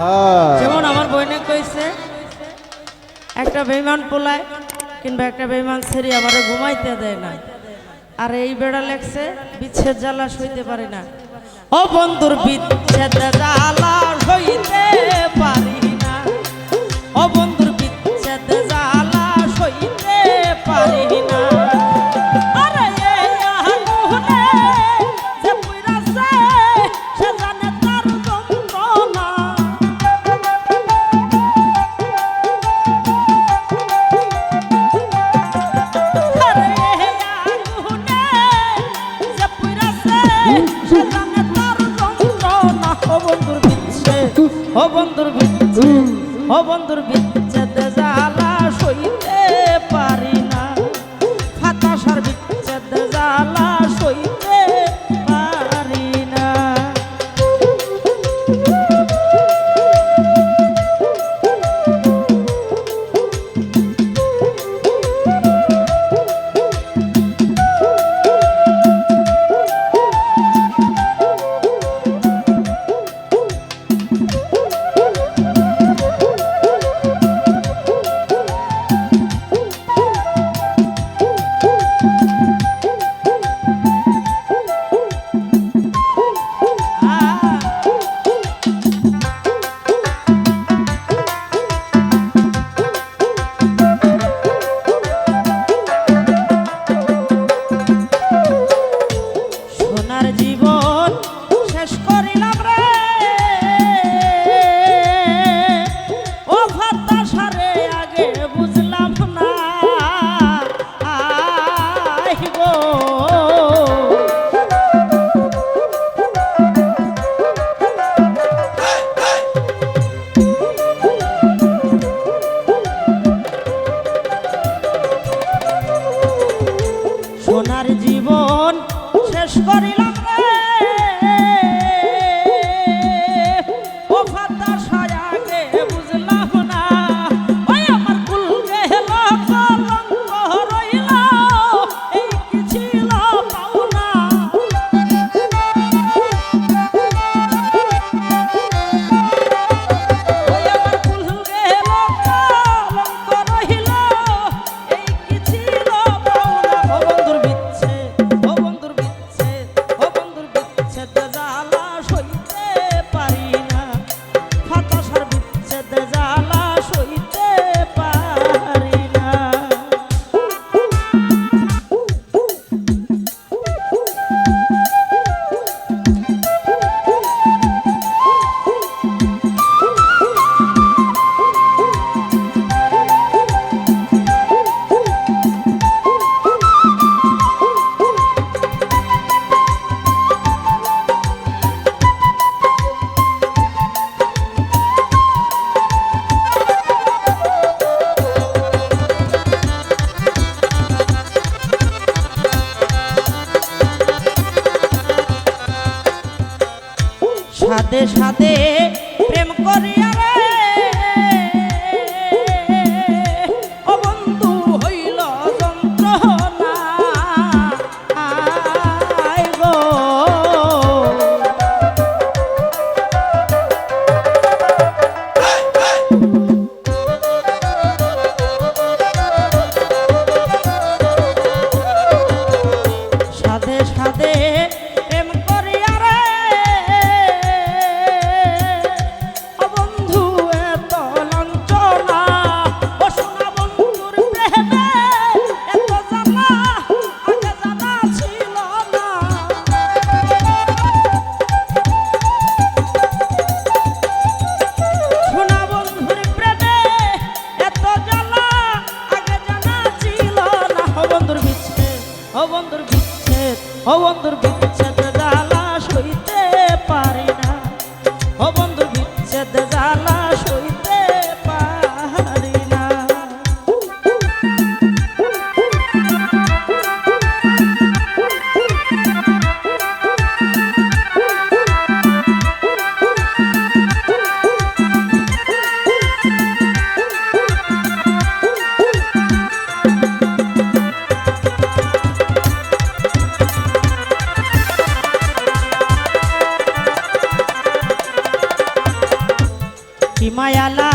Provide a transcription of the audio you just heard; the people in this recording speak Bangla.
হ্যাঁ। যেমন আমার বইনে কইছে, একটা বেমান পোলায় কিংবা একটা বেমান ছেড়ে আমার ঘুমাইতে দেয় না। আর এই বেড়া লেগছে বিচ্ছেদ জ্বালা সইতে পারে না। ও বন্ধুর বিচ্ছেদ জ্বালা। ও বন্ধুর বিচ্ছে ও বন্ধুর বিচ্ছে ও বন্ধুর বিচ্ছে দেখি সোনার জীবন শেষ করিলাম। সইতে পারি না। হতাশার বিচ্ছেদ জ্বালা সইতে পারি না। সাথে সাথে ও বন্ধুর বিচ্ছেদ ও বিচ্ছেদ। কি মায়ালা